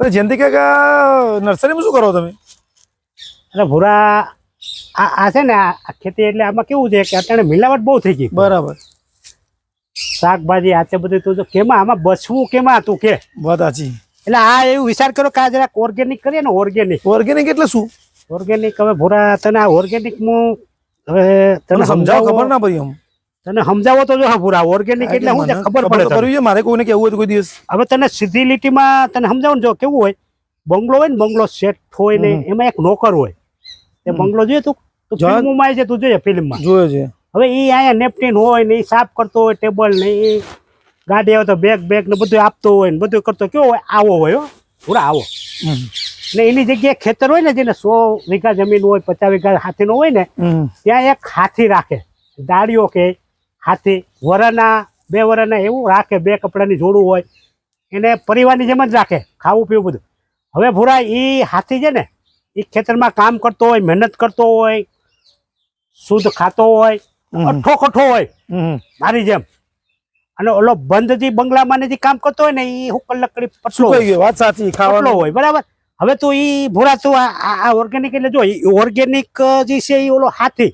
અરે જયંતિ કાકા નર્સરીમાં શું કરો તમે? એટલે ભૂરા આ આ છે ને આ ખેતી એટલે આમાં કેવું છે કે અત્યારે મિલાવટ બહુ થઈ ગઈ. બરાબર. શાકભાજી આ તે બધું તું જો કેમાં આમાં બચવું કેમાં તું કે? વાત સાચી. એટલે આ એવું વિચાર કરો કે આ જરાક ઓર્ગેનિક કરીએ ને ઓર્ગેનિક ઓર્ગેનિક એટલે શું? ઓર્ગેનિક હવે ભૂરા તને આ ઓર્ગેનિક હું હવે તને સમજાવ ખબર ના પડી એમ તને સમજાવો તો જો હા પૂરા. ઓર્ગેનિક એટલે હું ખબર પડે કરવી છે મારે કોઈને કેવું હોય કોઈ દિવસ. હવે તને સીધી લીટીમાં તને સમજાવું જો કેવું હોય બંગલો હોય ને બંગલો સેટ હોય ને એમાં એક નોકર હોય. એ બંગલો જોઈએ તું? તું જો. છે તું જોઈએ ફિલ્મમાં. જોયો છે. હવે એ અહીંયા નેપકિન હોય ને એ સાફ કરતો હોય ટેબલ ને એ ગાડી આવે તો બેગ બેગ ને બધું આપતો હોય ને બધું કરતો કેવો હોય? આવો હોય હો. પૂરા આવો. ને એની જગ્યાએ ખેતર હોય ને જેને સો વીઘા જમીન હોય પચાસ વીઘા હાથીનો હોય ને ત્યાં એક હાથી રાખે. દાડીઓ કે હાથી વરાના બે વરાના એવું રાખે બે કપડાની જોડું હોય. એને પરિવારની જેમ જ રાખે ખાવું પીવું બધું. હવે ભૂરા એ હાથી છે ને એ ખેતરમાં કામ કરતો હોય મહેનત કરતો હોય શુદ્ધ ખાતો હોય. અઠ્ઠો કઠો હોય. મારી જેમ. અને ઓલો બંધ જે બંગલામાં જે કામ કરતો હોય ને એ હુકલ લકડી પતલો શું હોય. વાત સાચી ખાવાનો. હોય બરાબર? હવે તો એ ભૂરા તો આ ઓર્ગેનિક એટલે જો ઓર્ગેનિક જે છે એ ઓલો હાથી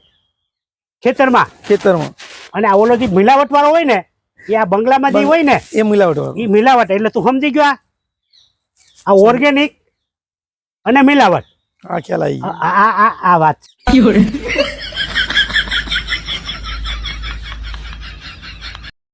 ખેતરમાં ખેતરમાં. અને આ ઓલો જે મિલાવટ વાળો હોય ને એ આ બંગલામાં જે હોય ને એ મિલાવટ વાળું. એ મિલાવટ. એટલે તું સમજી ગયો આ? આ ઓર્ગેનિક અને મિલાવટ. આ ખ્યાલ આવી આ આ આ- આ વાત